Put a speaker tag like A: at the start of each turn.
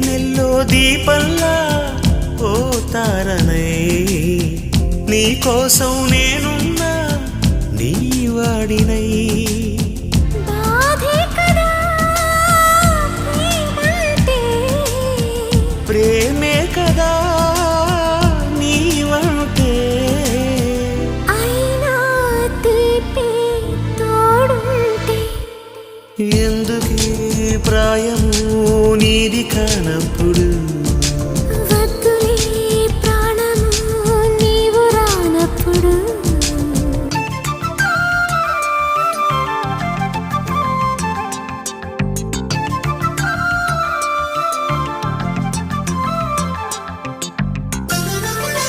A: నెల్లో దీపల్లా ఓ తారనై. నీ కోసం నేనున్నా నీ వాడినై. ఎందుకే ప్రాయము నీది కానప్పుడు